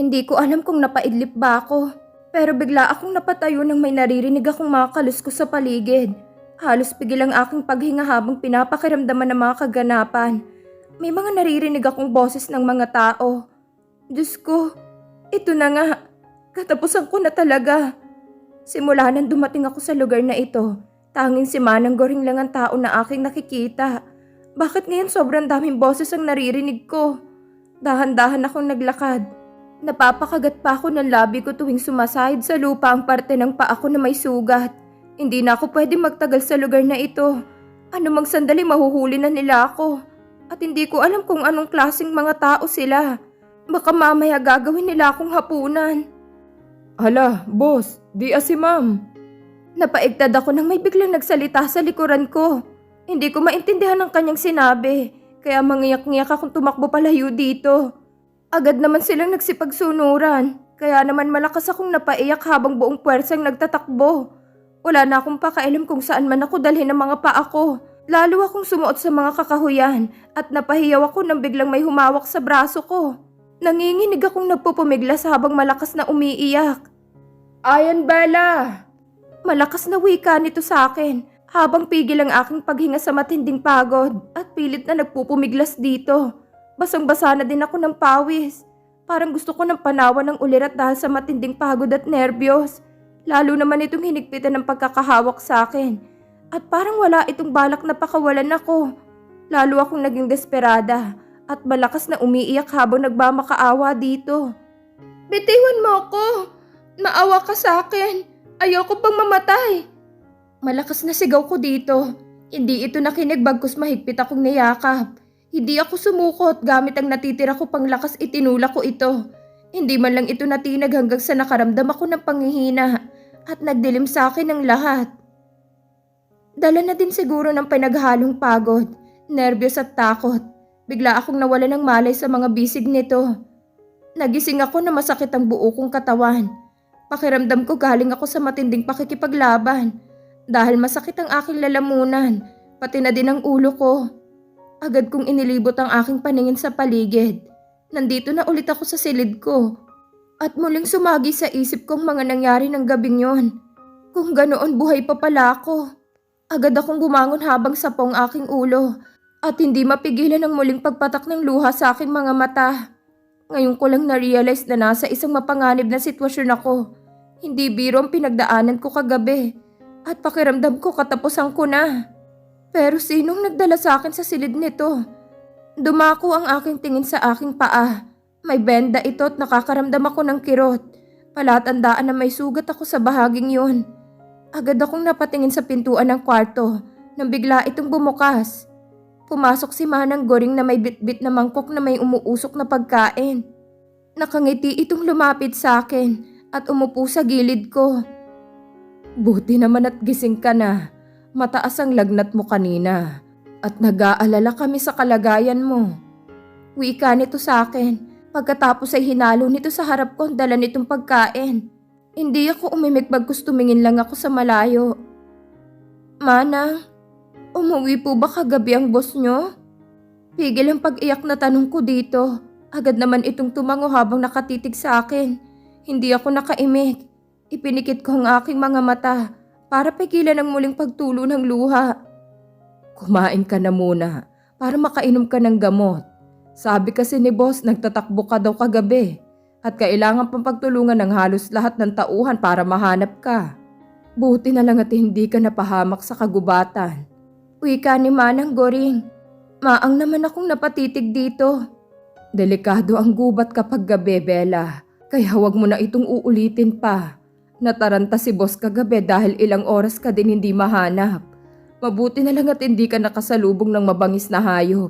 Hindi ko alam kung napaidlip ba ako. Pero bigla akong napatayo nang may naririnig akong mga kaluskos sa paligid. Halos pigil ang aking paghinga habang pinapakiramdaman ng mga kaganapan. May mga naririnig akong boses ng mga tao. Diyos ko, ito na nga. Katapusan ko na talaga. Simula nang dumating ako sa lugar na ito, tanging si Manang Goring lang ang tao na aking nakikita. Bakit ngayon sobrang daming boses ang naririnig ko? Dahan-dahan akong naglakad. Napapakagat pa ako ng labi ko tuwing sumasahid sa lupa ang parte ng paa ko na may sugat. Hindi na ako pwede magtagal sa lugar na ito. Ano mang sandali mahuhuli na nila ako. At hindi ko alam kung anong klaseng mga tao sila. Baka mamaya gagawin nila akong hapunan. Hala, boss, di si ma'am. Napaigtad ako nang may biglang nagsalita sa likuran ko. Hindi ko maintindihan ang kanyang sinabi, kaya mangiyak-ngiyak akong tumakbo palayo dito. Agad naman silang nagsipagsunuran, kaya naman malakas akong napaiyak habang buong puwersang nagtatakbo. Wala na akong pakailam kung saan man ako dalhin ng mga paa ko. Lalo akong sumuot sa mga kakahuyan at napahiyaw ako nang biglang may humawak sa braso ko. Nanginginig akong nagpupumiglas habang malakas na umiiyak. Ayan, Bella! Malakas na wika nito sa akin habang pigil ang aking paghinga sa matinding pagod at pilit na nagpupumiglas dito. Basang-basa na din ako ng pawis. Parang gusto ko ng panawan ng ulirat dahil sa matinding pagod at nerbiyos. Lalo naman itong hinigpitan ng pagkakahawak sa akin. At parang wala itong balak na pakawalan ako. Lalo akong naging desperada at malakas na umiiyak habang nagmamakaawa dito. Bitiwan mo ako! Maawa ka sa akin! Ayoko pang mamatay! Malakas na sigaw ko dito. Hindi ito nakinig bagkus mahigpit akong niyakap. Hindi ako sumukot gamit ang natitira ko pang lakas itinula ko ito. Hindi man lang ito natinag hanggang sa nakaramdam ako ng panghihina at nagdilim sa akin ang lahat. Dala na din siguro ng pinaghalong pagod, nerbiyos at takot. Bigla akong nawala ng malay sa mga bisig nito. Nagising ako na masakit ang buo kong katawan. Pakiramdam ko galing ako sa matinding pakikipaglaban. Dahil masakit ang aking lalamunan, pati na din ang ulo ko. Agad kong inilibot ang aking paningin sa paligid. Nandito na ulit ako sa silid ko. At muling sumagi sa isip kong mga nangyari ng gabing yon. Kung ganoon buhay pa pala ako. Agad akong bumangon habang sapong aking ulo at hindi mapigilan ang muling pagpatak ng luha sa aking mga mata. Ngayon ko lang na-realize na nasa isang mapanganib na sitwasyon ako. Hindi biro ang pinagdaanan ko kagabi at pakiramdam ko katapusan ko na. Pero sinong nagdala sa akin sa silid nito? Dumako ang aking tingin sa aking paa. May benda ito at nakakaramdam ako ng kirot. Palatandaan na may sugat ako sa bahaging yun. Agad akong napatingin sa pintuan ng kwarto nang bigla itong bumukas. Pumasok si Manang Goring na may bitbit na mangkok na may umuusok na pagkain. Nakangiti itong lumapit sa akin at umupo sa gilid ko. Buti naman at gising ka na. Mataas ang lagnat mo kanina. At nag-aalala kami sa kalagayan mo. Wika nito sa akin. Pagkatapos ay hinalo nito sa harap ko ang dala nitong pagkain. Hindi ako umimik bagkus tumingin lang ako sa malayo. Manang, umuwi po ba kagabi ang boss nyo? Pigil ang pag-iyak na tanong ko dito. Agad naman itong tumango habang nakatitig sa akin. Hindi ako nakaimik. Ipinikit ko ang aking mga mata para pigilan ang muling pagtulo ng luha. Kumain ka na muna para makainom ka ng gamot. Sabi kasi ni boss nagtatakbo ka daw kagabi at kailangan pang pagtulungan ng halos lahat ng tauhan para mahanap ka. Buti na lang at hindi ka napahamak sa kagubatan. Wika ni Manang Goring. Maang naman akong napatitig dito. Delikado ang gubat kapag gabi, Bella. Kaya huwag mo na itong uulitin pa. Nataranta si boss kagabi dahil ilang oras ka din hindi mahanap. Mabuti na lang at hindi ka nakasalubong ng mabangis na hayop.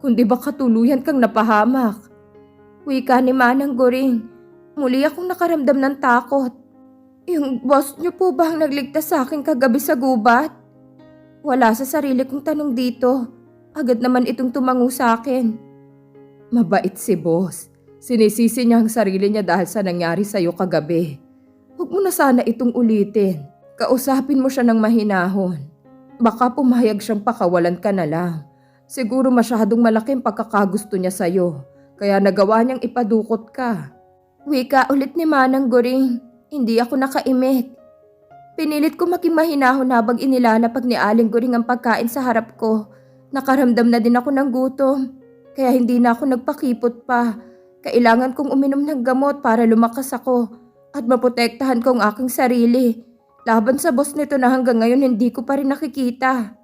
Kundi baka tuluyan kang napahamak. Wika ni Manang Goring. Muli akong nakaramdam ng takot. Yung boss niyo po ba ang nagligtas sa akin kagabi sa gubat? Wala sa sarili kong tanong dito. Agad naman itong tumango sa akin. Mabait si boss. Sinisisi niya ang sarili niya dahil sa nangyari sa'yo kagabi. Huwag mo na sana itong ulitin. Kausapin mo siya ng mahinahon. Baka pumayag siyang pakawalan ka na lang. Siguro masyadong malaking pagkakagusto niya sa'yo. Kaya nagawa niyang ipadukot ka. Wika ulit ni Manang Goring. Hindi ako nakaimik. Pinilit ko maging mahinahon habang inilalapag ni Aling Goring ang pagkain sa harap ko. Nakaramdam na din ako ng gutom. Kaya hindi na ako nagpakipot pa. Kailangan kong uminom ng gamot para lumakas ako at maprotektahan ko ang aking sarili. Laban sa boss nito na hanggang ngayon hindi ko pa rin nakikita.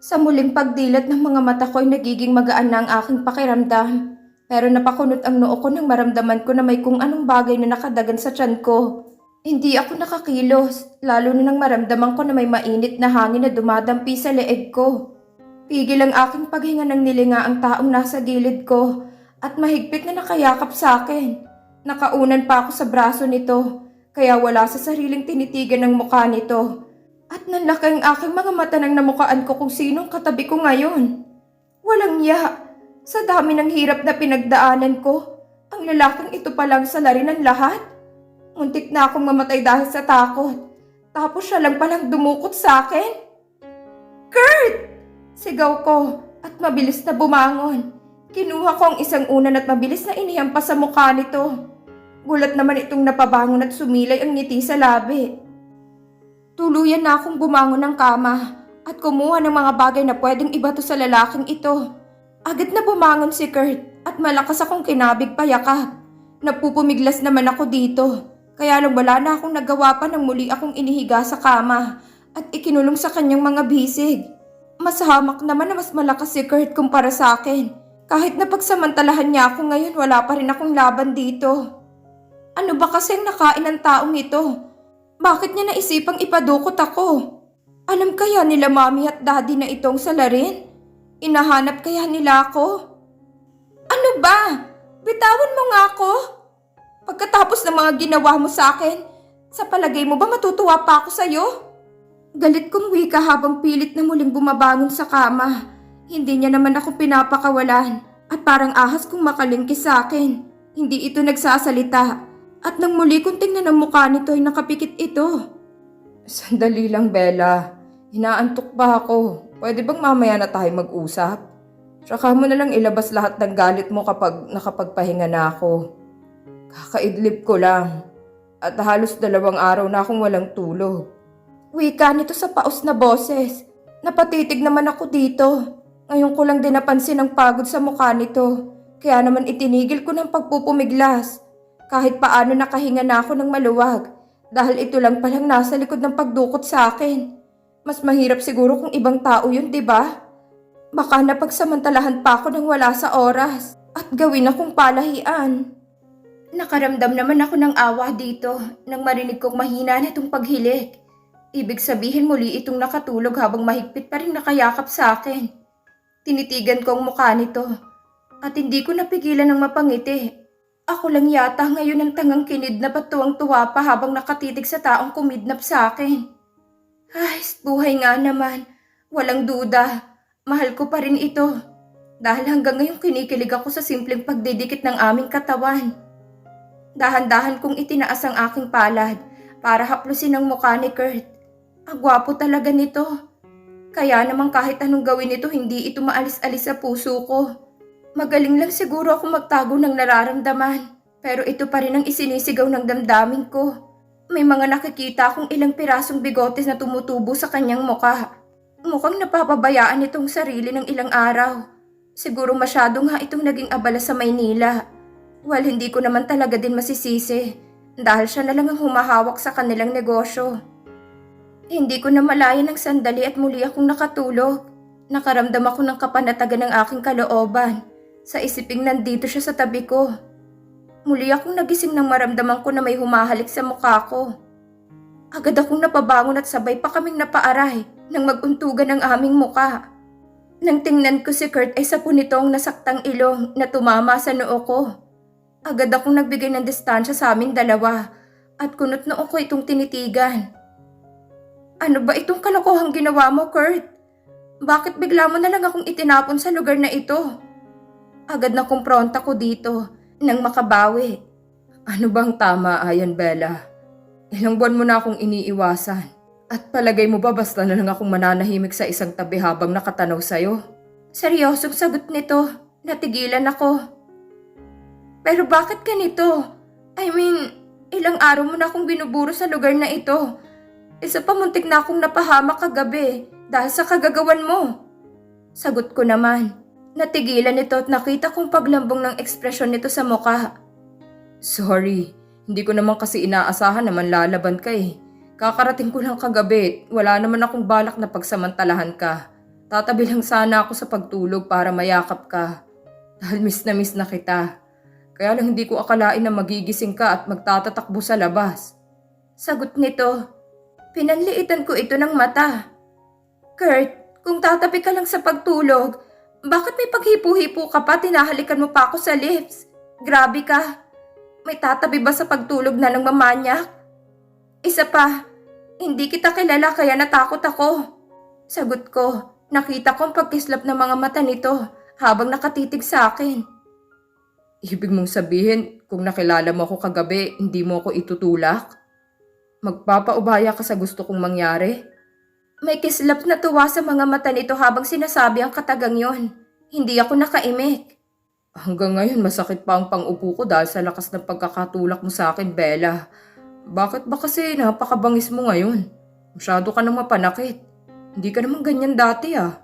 Sa muling pagdilat ng mga mata ko ay nagiging magaan na ang aking pakiramdam. Pero napakunot ang noo ko nang maramdaman ko na may kung anong bagay na nakadagan sa tiyan ko. Hindi ako nakakilos, lalo na nang maramdaman ko na may mainit na hangin na dumadampi sa leeg ko. Pigil ang aking paghinga ng nilinga ang taong nasa gilid ko at mahigpit na nakayakap sa akin. Nakaunan pa ako sa braso nito, kaya wala sa sariling tinitigan ng mukha nito. At nanlaki ang aking mga mata nang namukaan ko kung sinong katabi ko ngayon. Walang ya. Sa dami ng hirap na pinagdaanan ko, ang lalaking ito pa lang sa lari ng lahat. Muntik na akong mamatay dahil sa takot. Tapos siya lang palang dumukot sa akin. Kurt! Sigaw ko at mabilis na bumangon. Kinuha ko ang isang unan at mabilis na inihampas sa mukha nito. Gulat naman itong napabangon at sumilay ang ngiti sa labi. Tuluyan na akong bumangon ng kama at kumuha ng mga bagay na pwedeng ibato sa lalaking ito. Agad na bumangon si Kurt at malakas akong kinabig payakap. Napupumiglas naman ako dito. Kaya lang wala na akong nagawa pa nang muli akong inihiga sa kama at ikinulong sa kanyang mga bisig. Mas hamak naman na mas malakas si Kurt kumpara sa akin. Kahit na pagsamantalahan niya ako ngayon, wala pa rin akong laban dito. Ano ba kasi ang nakain ng taong ito? Bakit niya naisipang ipadukot ako? Alam kaya nila mami at daddy na itong salarin? Inahanap kaya nila ako? Ano ba? Bitawan mo nga ako? Pagkatapos ng mga ginawa mo sa akin, sa palagay mo ba matutuwa pa ako sa'yo? Galit kong wika habang pilit na muling bumabangon sa kama. Hindi niya naman ako pinapakawalan at parang ahas kong makalingkis sa akin. Hindi ito nagsasalita. At nang muli kong tingnan ang mukha nito ay nakapikit ito. Sandali lang, Bella. Inaantok pa ako. Pwede bang mamaya na tayo mag-usap? Tsaka mo na lang ilabas lahat ng galit mo kapag nakapagpahinga na ako. Kakaidlip ko lang. At halos dalawang araw na akong walang tulog. Wika nito sa paos na boses. Napatitig naman ako dito. Ngayon ko lang din napansin ang pagod sa mukha nito. Kaya naman itinigil ko ng pagpupumiglas. Kahit paano nakahinga na ako ng maluwag. Dahil ito lang palang nasa likod ng pagdukot sa akin. Mas mahirap siguro kung ibang tao yun, di ba? Baka napagsamantalahan pa ako ng wala sa oras at gawin akong palahian. Nakaramdam naman ako ng awa dito nang marinig kong mahina na itong paghilik. Ibig sabihin muli itong nakatulog habang mahigpit pa rin nakayakap sa akin. Tinitigan ko ang mukha nito at hindi ko napigilan ng mapangiti. Ako lang yata ngayon ang tangang kinidnap at tuwang-tuwa pa habang nakatitig sa taong kumidnap sa akin. Ay, buhay nga naman. Walang duda. Mahal ko pa rin ito. Dahil hanggang ngayon kinikilig ako sa simpleng pagdidikit ng aming katawan. Dahan-dahan kong itinaas ang aking palad para haplusin ang mukha ni Kurt. Ang gwapo talaga nito. Kaya naman kahit anong gawin nito, hindi ito maalis-alis sa puso ko. Magaling lang siguro ako magtago ng nararamdaman. Pero ito pa rin ang isinisigaw ng damdamin ko. May mga nakikita akong ilang pirasong bigotes na tumutubo sa kanyang muka. Mukhang napapabayaan itong sarili ng ilang araw. Siguro masyado nga itong naging abala sa Maynila. Well, hindi ko naman talaga din masisisi dahil siya na lang ang humahawak sa kanilang negosyo. Hindi ko na malayan ng sandali at muli akong nakatulog. Nakaramdam ako ng kapanatagan ng aking kalooban. Sa isiping nandito siya sa tabi ko. Muli akong nagising nang maramdaman ko na may humahalik sa mukha ko. Agad akong napabangon at sabay pa kaming napaaray nang maguntugan ang aming muka. Nang tingnan ko si Kurt ay sa punitong nasaktang ilong na tumama sa noo ko. Agad akong nagbigay ng distansya sa aming dalawa at kunot noo ko itong tinitigan. Ano ba itong kalokohang ginawa mo, Kurt? Bakit bigla mo na lang akong itinapon sa lugar na ito? Agad na kumpronta ko dito nang makabawi. Ano bang tama, Ayan Bella? Ilang buwan mo na akong iniiwasan. At palagay mo ba basta na lang akong mananahimik sa isang tabi habang nakatanaw sa'yo? Seryosong sagot nito. Natigilan ako. Pero bakit ganito? I mean, ilang araw mo na akong binuburo sa lugar na ito. Isa pa muntik na akong napahamak kagabi dahil sa kagagawan mo. Sagot ko naman. Natigilan ito at nakita kong paglambong ng ekspresyon nito sa muka. Sorry, hindi ko naman kasi inaasahan naman lalaban ka eh. Kakarating ko lang kagabi, wala naman akong balak na pagsamantalahan ka. Tatabi lang sana ako sa pagtulog para mayakap ka. Dahil miss na miss na kita. Kaya lang hindi ko akalain na magigising ka at magtatatakbo sa labas. Sagot nito. Pinanliitan ko ito ng mata. Kurt, kung tatabi ka lang sa pagtulog, bakit may paghipo-hipo ka pa tinahalikan mo pa ako sa lips? Grabe ka. May tatabi ba sa pagtulog na ng mamanyak? Isa pa, hindi kita kilala kaya natakot ako. Sagot ko, nakita kong pagkislap ng mga mata nito habang nakatitig sa akin. Ibig mong sabihin, kung nakilala mo ako kagabi, hindi mo ako itutulak? Magpapaubaya ka sa gusto kong mangyari? May kislap na tuwa sa mga mata nito habang sinasabi ang katagang yon. Hindi ako nakaimik. Hanggang ngayon masakit pa ang pangupo ko dahil sa lakas ng pagkakatulak mo sa akin, Bella. Bakit ba kasi napakabangis mo ngayon? Masyado ka nang mapanakit. Hindi ka naman ganyan dati ah.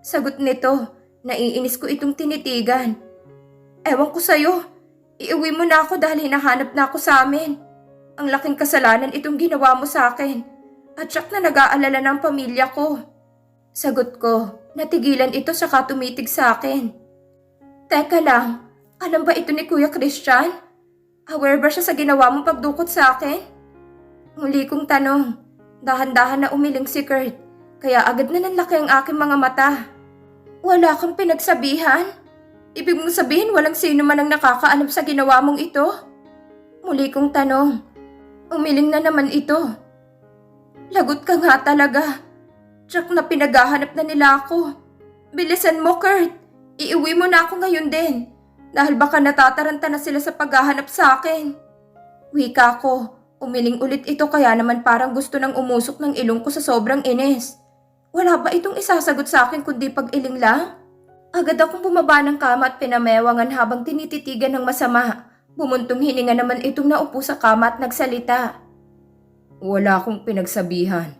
Sagot nito, naiinis ko itong tinitigan. Ewan ko sa'yo, iuwi mo na ako dahil hinahanap na ako sa amin. Ang laking kasalanan itong ginawa mo sa akin. At siyak na nag-aalala ng pamilya ko. Sagot ko, natigilan ito sa tumitig sa akin. Teka lang, alam ba ito ni Kuya Christian? Aware ba siya sa ginawa mong pagdukot sa akin? Muli kong tanong, dahan-dahan na umiling si Kurt, kaya agad na nanlaki ang aking mga mata. Wala kang pinagsabihan? Ibig mong sabihin walang sino man ang nakakaalam sa ginawa mong ito? Muli kong tanong, umiling na naman ito. Lagot ka nga talaga. Tsak na pinaghahanap na nila ako. Bilisan mo, Kurt. Iiwi mo na ako ngayon din. Dahil baka natataranta na sila sa paghahanap sa akin. Wika ko, umiling ulit ito kaya naman parang gusto nang umusok ng ilong ko sa sobrang inis. Wala ba itong isasagot sa akin kundi pag-iling lang? Agad akong bumaba ng kama at pinamewangan habang tinititigan ng masama. Bumuntong hininga naman itong naupo sa kama at nagsalita. Wala akong pinagsabihan.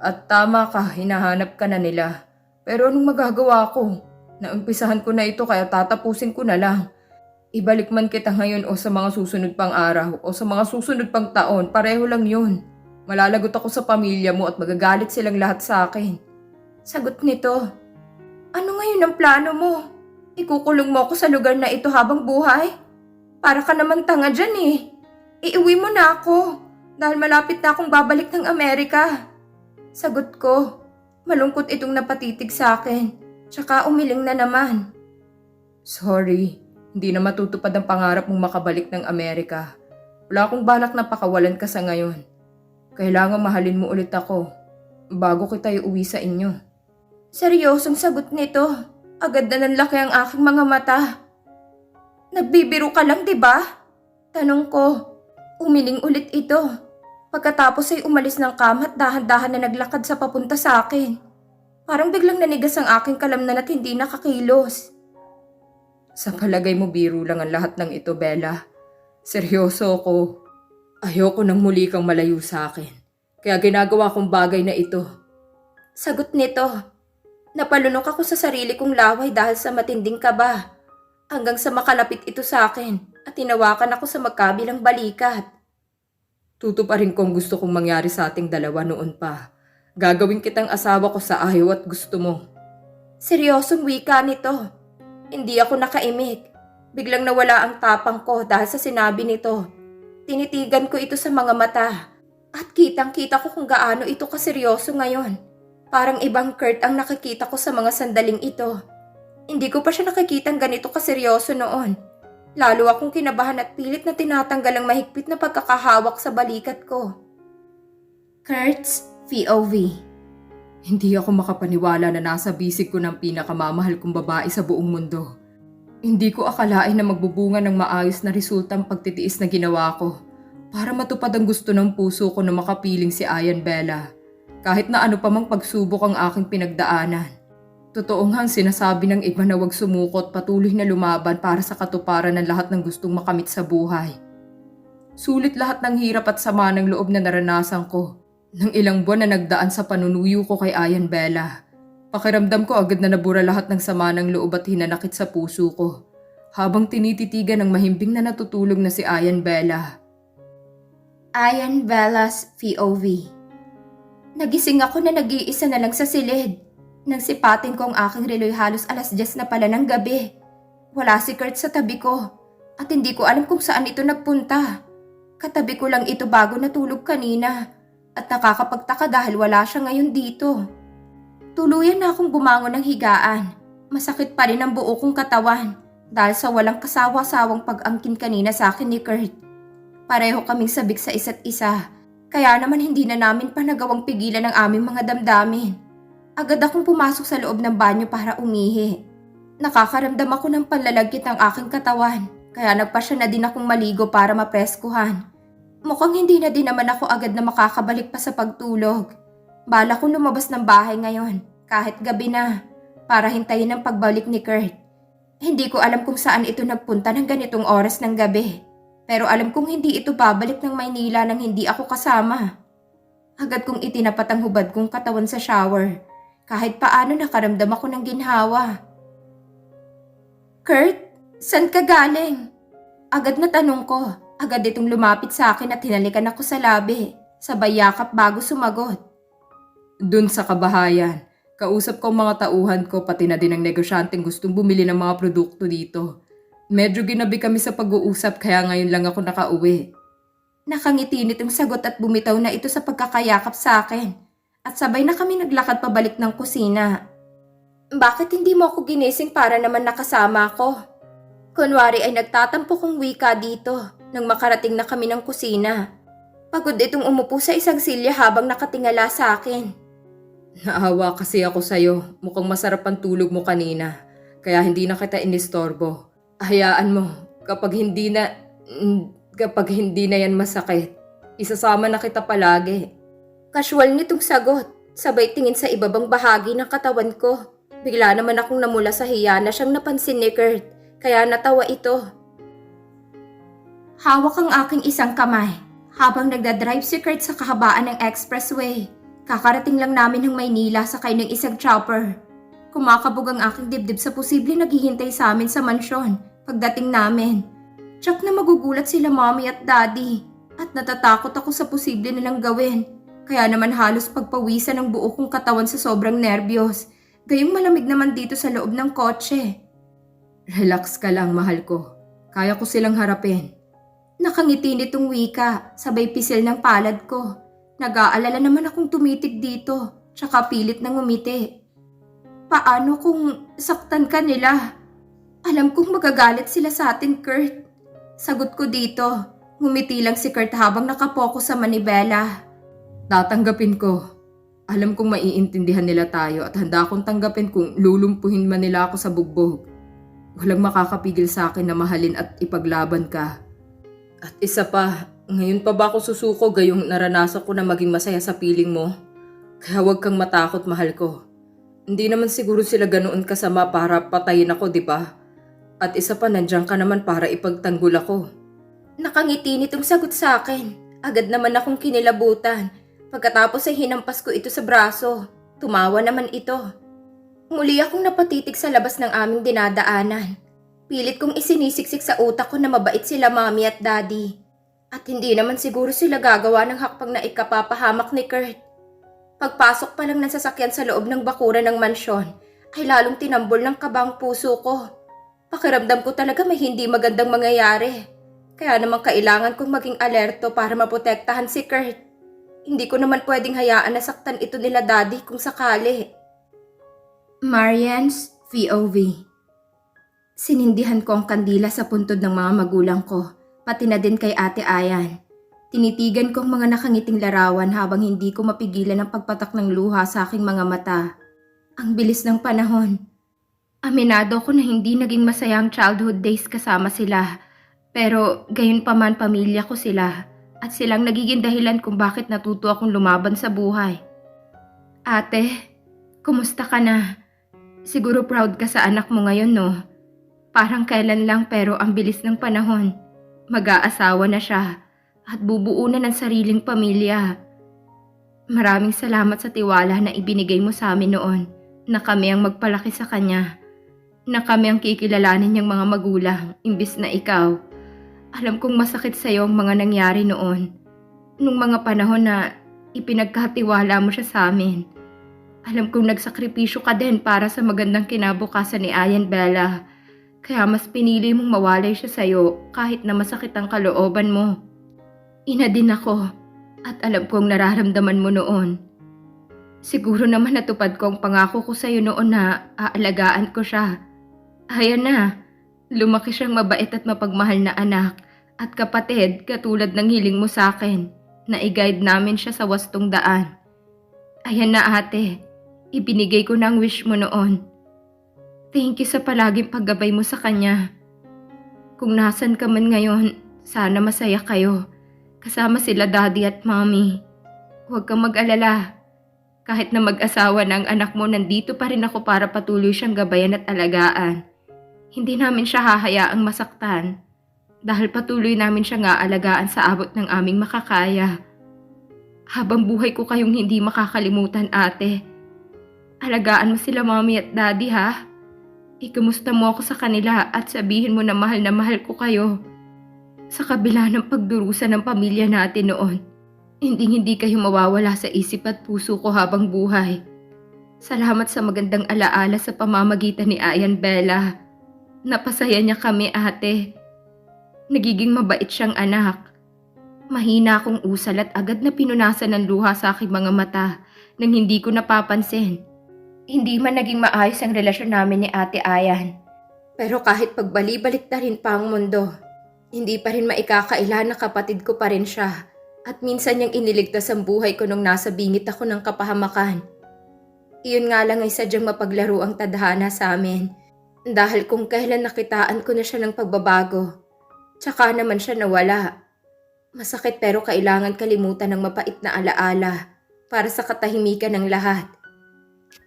At tama ka, hinahanap ka na nila. Pero anong magagawa ko? Naumpisahan ko na ito kaya tatapusin ko na lang. Ibalik man kita ngayon o sa mga susunod pang araw o sa mga susunod pang taon, pareho lang yun. Malalagot ako sa pamilya mo at magagalit silang lahat sa akin. Sagot nito. Ano ngayon ang plano mo? Ikukulong mo ako sa lugar na ito habang buhay? Para ka naman tanga dyan eh. Iiwi mo na ako dahil malapit na akong babalik ng Amerika. Sagot ko. Malungkot itong napatitig sa akin. Tsaka umiling na naman. Sorry, hindi na matutupad ang pangarap mong makabalik ng Amerika. Wala akong balak na pakawalan ka sa ngayon. Kailangan mahalin mo ulit ako bago kita iuwi sa inyo. Seryosong sagot nito. Agad na nanlaki ang aking mga mata. Nagbibiro ka lang, di ba? Tanong ko. Umiling ulit ito. Pagkatapos ay umalis ng kama at dahan-dahan na naglakad sa papunta sa akin. Parang biglang nanigas ang aking kalamnan at hindi nakakilos. Sa palagay mo biro lang ang lahat ng ito, Bella. Seryoso ako. Ayoko nang muli kang malayo sa akin. Kaya ginagawa kong bagay na ito. Sagot nito. Napalunok ako sa sarili kong laway dahil sa matinding kaba. Hanggang sa makalapit ito sa akin at tinawakan ako sa magkabilang balikat. Tutuparin ko ang gusto kong mangyari sa ating dalawa noon pa. Gagawin kitang asawa ko sa ayaw at gusto mo. Seryosong wika nito. Hindi ako nakaimik. Biglang nawala ang tapang ko dahil sa sinabi nito. Tinitigan ko ito sa mga mata. At kitang-kita ko kung gaano ito kaseryoso ngayon. Parang ibang Kurt ang nakikita ko sa mga sandaling ito. Hindi ko pa siya nakikitang ganito kaseryoso noon. Lalo akong kinabahan at pilit na tinatanggal ang mahigpit na pagkakahawak sa balikat ko. Kurt's POV Hindi ako makapaniwala na nasa bisig ko ng pinakamamahal kong babae sa buong mundo. Hindi ko akalain na magbubunga ng maayos na resulta ang pagtitiis na ginawa ko para matupad ang gusto ng puso ko na makapiling si Ayan Bella. Kahit na ano pa mang pagsubok ang aking pinagdaanan. Totoo nga sinasabi ng iba na huwag sumukot patuloy na lumaban para sa katuparan ng lahat ng gustong makamit sa buhay. Sulit lahat ng hirap at sama ng loob na naranasan ko. Nang ilang buwan na nagdaan sa panunuyo ko kay Ayan Bella. Pakiramdam ko agad na nabura lahat ng sama ng loob at hinanakit sa puso ko. Habang tinititigan ng mahimbing na natutulog na si Ayan Bella. Ayan Velas POV Nagising ako na nag-iisa na lang sa silid. Nang sipatin ko ang aking reloy halos alas 10 na pala ng gabi. Wala si Kurt sa tabi ko at hindi ko alam kung saan ito nagpunta. Katabi ko lang ito bago natulog kanina at nakakapagtaka dahil wala siya ngayon dito. Tuluyan na akong bumangon ng higaan. Masakit pa rin ang buo kong katawan dahil sa walang kasawa-sawang pag-angkin kanina sa akin ni Kurt. Pareho kaming sabik sa isa't isa. Kaya naman hindi na namin pa nagawang pigilan ang aming mga damdamin. Agad akong pumasok sa loob ng banyo para umihi. Nakakaramdam ako ng panlalagkit ng aking katawan. Kaya nagpasya na din akong maligo para mapreskuhan. Mukhang hindi na din naman ako agad na makakabalik pa sa pagtulog. Bala kong lumabas ng bahay ngayon, kahit gabi na, para hintayin ang pagbalik ni Kurt. Hindi ko alam kung saan ito nagpunta ng ganitong oras ng gabi. Pero alam kong hindi ito babalik ng Maynila nang hindi ako kasama. Agad kong itinapat ang hubad kong katawan sa shower. Kahit paano nakaramdam ako ng ginhawa. Kurt, saan ka galing? Agad na tanong ko. Agad itong lumapit sa akin at hinalikan ako sa labi. Sabay yakap bago sumagot. Dun sa kabahayan, kausap ko ang mga tauhan ko pati na din ang negosyanteng gustong bumili ng mga produkto dito. Medyo ginabi kami sa pag-uusap kaya ngayon lang ako nakauwi. Nakangiti nitong sagot at bumitaw na ito sa pagkakayakap sa akin. At sabay na kami naglakad pabalik ng kusina. Bakit hindi mo ako ginising para naman nakasama ako? Kunwari ay nagtatampo kong wika dito nang makarating na kami ng kusina. Pagod itong umupo sa isang silya habang nakatingala sa akin. Naawa kasi ako sa'yo. Mukhang masarap ang tulog mo kanina. Kaya hindi na kita inistorbo. Hayaan mo, kapag hindi na... kapag hindi na yan masakit, isasama na kita palagi. Casual nitong sagot, sabay tingin sa ibabang bahagi ng katawan ko. Bigla naman akong namula sa hiya na siyang napansin ni Kurt, kaya natawa ito. Hawak ang aking isang kamay habang nagdadrive si Kurt sa kahabaan ng expressway. Kakarating lang namin ng Maynila sakay ng isang chopper. Kumakabog ang aking dibdib sa posible naghihintay sa amin sa mansyon pagdating namin. Tsak na magugulat sila mommy at daddy at natatakot ako sa posible nilang gawin. Kaya naman halos pagpawisan ng buo kong katawan sa sobrang nerbiyos. Gayong malamig naman dito sa loob ng kotse. Relax ka lang, mahal ko. Kaya ko silang harapin. Nakangiti nitong wika, sabay pisil ng palad ko. Nag-aalala naman akong tumitig dito, tsaka pilit na ngumiti. Paano kung saktan ka nila? Alam kong magagalit sila sa atin, Kurt. Sagot ko dito. Ngumiti lang si Kurt habang nakapokus sa manibela. Tatanggapin ko. Alam kong maiintindihan nila tayo at handa akong tanggapin kung lulumpuhin man nila ako sa bugbog. Walang makakapigil sa akin na mahalin at ipaglaban ka. At isa pa, ngayon pa ba ako susuko gayong naranasan ko na maging masaya sa piling mo? Kaya huwag kang matakot, mahal ko. Hindi naman siguro sila ganoon kasama para patayin ako, di ba? At isa pa, nandiyan ka naman para ipagtanggol ako. Nakangiti nitong sagot sa akin. Agad naman akong kinilabutan. Pagkatapos ay hinampas ko ito sa braso. Tumawa naman ito. Muli akong napatitig sa labas ng aming dinadaanan. Pilit kong isinisiksik sa utak ko na mabait sila mami at daddy. At hindi naman siguro sila gagawa ng hakpang na ikapapahamak ni Kurt. Pagpasok pa lang ng sasakyan sa loob ng bakuran ng mansyon, ay lalong tinambol ng kabang puso ko. Pakiramdam ko talaga may hindi magandang mangyayari. Kaya naman kailangan kong maging alerto para maprotektahan si Kurt. Hindi ko naman pwedeng hayaan na saktan ito nila daddy kung sakali. Marian's VOV Sinindihan ko ang kandila sa puntod ng mga magulang ko, pati na din kay Ate Ayan. Tinitigan ko ang mga nakangiting larawan habang hindi ko mapigilan ang pagpatak ng luha sa aking mga mata. Ang bilis ng panahon. Aminado ko na hindi naging masaya ang childhood days kasama sila. Pero gayon pa man pamilya ko sila at silang nagiging dahilan kung bakit natuto akong lumaban sa buhay. Ate, kumusta ka na? Siguro proud ka sa anak mo ngayon, no? Parang kailan lang pero ang bilis ng panahon. Mag-aasawa na siya at bubuo na ng sariling pamilya. Maraming salamat sa tiwala na ibinigay mo sa amin noon na kami ang magpalaki sa kanya. Na kami ang kikilalanin niyang mga magulang imbis na ikaw. Alam kong masakit sa iyo ang mga nangyari noon. Nung mga panahon na ipinagkatiwala mo siya sa amin. Alam kong nagsakripisyo ka din para sa magandang kinabukasan ni Ayan Bella. Kaya mas pinili mong mawalay siya sa'yo kahit na masakit ang kalooban mo. Ina din ako at alam kong nararamdaman mo noon. Siguro naman natupad ko ang pangako ko sa'yo noon na aalagaan ko siya. Ayan na, lumaki siyang mabait at mapagmahal na anak at kapatid katulad ng hiling mo sa akin na i-guide namin siya sa wastong daan. Ayan na ate, ibinigay ko na ang wish mo noon. Thank you sa palaging paggabay mo sa kanya. Kung nasan ka man ngayon, sana masaya kayo. Kasama sila daddy at mommy. Huwag kang mag-alala. Kahit na mag-asawa na ang anak mo, nandito pa rin ako para patuloy siyang gabayan at alagaan. Hindi namin siya hahayaang masaktan. Dahil patuloy namin siya nga alagaan sa abot ng aming makakaya. Habang buhay ko kayong hindi makakalimutan ate. Alagaan mo sila mommy at daddy ha. Ikamusta mo ako sa kanila at sabihin mo na mahal na mahal ko kayo. Sa kabila ng pagdurusa ng pamilya natin noon, hindi hindi kayo mawawala sa isip at puso ko habang buhay. Salamat sa magandang alaala sa pamamagitan ni Ayan Bella. Napasaya niya kami ate. Nagiging mabait siyang anak. Mahina akong usal at agad na pinunasan ng luha sa aking mga mata nang hindi ko napapansin. Hindi man naging maayos ang relasyon namin ni Ate Ayan. Pero kahit pagbali-balik na rin pa ang mundo, hindi pa rin maikakaila na kapatid ko pa rin siya at minsan niyang iniligtas ang buhay ko nung nasa bingit ako ng kapahamakan. Iyon nga lang ay sadyang mapaglaro ang tadhana sa amin dahil kung kailan nakitaan ko na siya ng pagbabago, tsaka naman siya nawala. Masakit pero kailangan kalimutan ng mapait na alaala para sa katahimikan ng lahat.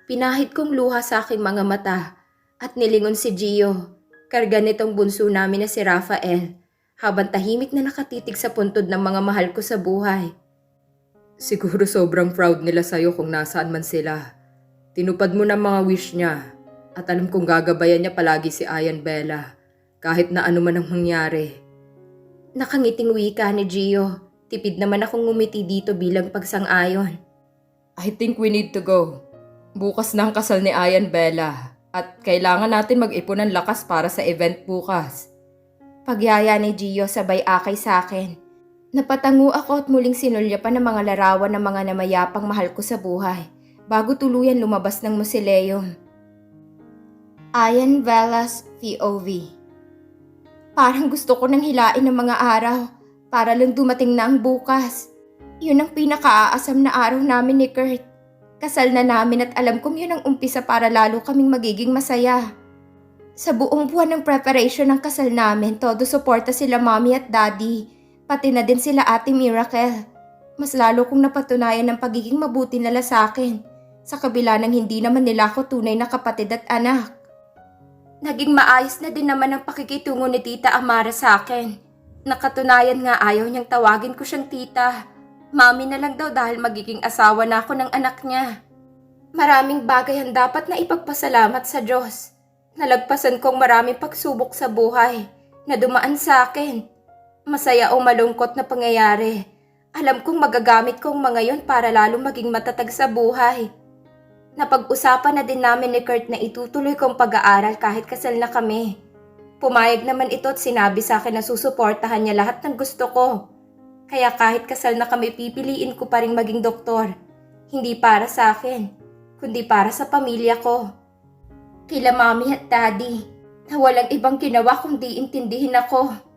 Pinahid kong luha sa aking mga mata at nilingon si Gio, karga nitong bunso namin na si Rafael, habang tahimik na nakatitig sa puntod ng mga mahal ko sa buhay. Siguro sobrang proud nila sa'yo kung nasaan man sila. Tinupad mo ng mga wish niya at alam kong gagabayan niya palagi si Ayan Bella kahit na ano man ang mangyari. Nakangiting wika ni Gio, tipid naman akong ngumiti dito bilang pagsang-ayon. I think we need to go. Bukas na ang kasal ni Ayan Bella at kailangan natin mag-ipon ng lakas para sa event bukas. Pagyaya ni Gio sabay akay sa akin. Napatango ako at muling sinulya pa ng mga larawan ng mga namayapang mahal ko sa buhay bago tuluyan lumabas ng musileyum. Ayan Velas POV Parang gusto ko nang hilain ng mga araw para lang dumating na ang bukas. Yun ang pinakaaasam na araw namin ni Kurt. Kasal na namin at alam kong yun ang umpisa para lalo kaming magiging masaya. Sa buong buwan ng preparation ng kasal namin, todo suporta sila mommy at daddy, pati na din sila ate Miracle. Mas lalo kong napatunayan ng pagiging mabuti nila sa akin, sa kabila ng hindi naman nila ako tunay na kapatid at anak. Naging maayos na din naman ang pakikitungo ni Tita Amara sa akin. Nakatunayan nga ayaw niyang tawagin ko siyang tita. Mami na lang daw dahil magiging asawa na ako ng anak niya. Maraming bagay ang dapat na ipagpasalamat sa Diyos. Nalagpasan kong maraming pagsubok sa buhay na dumaan sa akin. Masaya o malungkot na pangyayari. Alam kong magagamit kong mga yon para lalo maging matatag sa buhay. Napag-usapan na din namin ni Kurt na itutuloy kong pag-aaral kahit kasal na kami. Pumayag naman ito at sinabi sa akin na susuportahan niya lahat ng gusto ko. Kaya kahit kasal na kami pipiliin ko pa rin maging doktor. Hindi para sa akin, kundi para sa pamilya ko. Kila mami at daddy, na walang ibang ginawa kundi intindihin ako